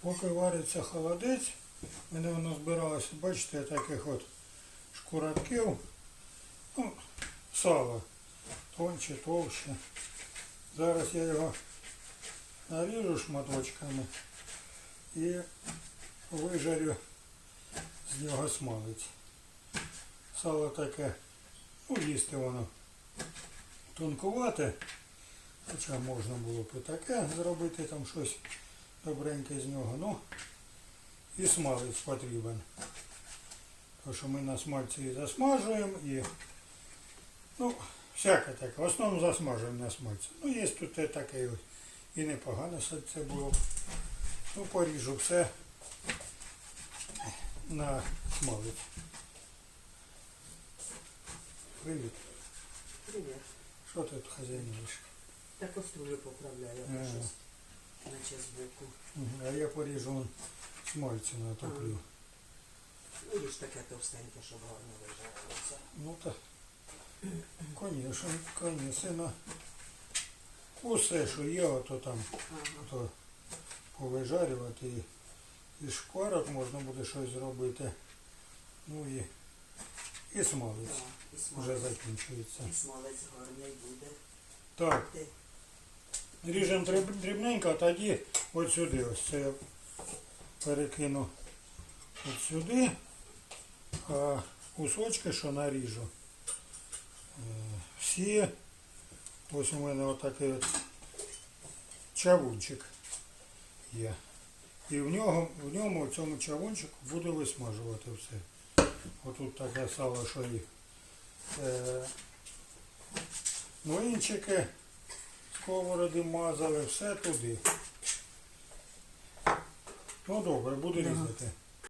Поки вариться холодець, мене воно збиралося, бачите, таких от шкуратків. Ну, сало. Тонче, товще. Зараз я його наріжу шматочками і вижарю з нього смалець. Сало таке, ну їсти воно тонкувате, хоча можна було б і таке зробити там щось добреньке з нього. Ну і смалець потрібен. Тому що ми на смальці і засмажуємо і ну, всяке таке. В основному засмажуємо на смальці. Ну, є тут і таке і непогано це було. Ну, поріжу все на смалець. Привіт. Привіт. Що ти тут хазяйнуєш? Та каструлю поправляю, наче збоку. А я поріжу смальці натоплю. Ну, їж таке товстеньке, щоб гарно вижарилося. Ну так, конечно, конечно. Усе, що є, ото там, Ага. то повижарювати і, і шкварок можна буде щось зробити. Ну і, і смалець і вже закінчується. І смалець гарний буде. Так, ріжемо дрібненько, а тоді от сюди. Ось це я перекину от сюди, а кусочки, що наріжу, е, всі, ось у мене отакий от чавунчик є. І в нього, в ньому, в цьому чавунчику буду висмажувати все. Отут таке сало, що і е, млинчики, сковороди мазали, все туди. Ну добре, буду Ага. різати.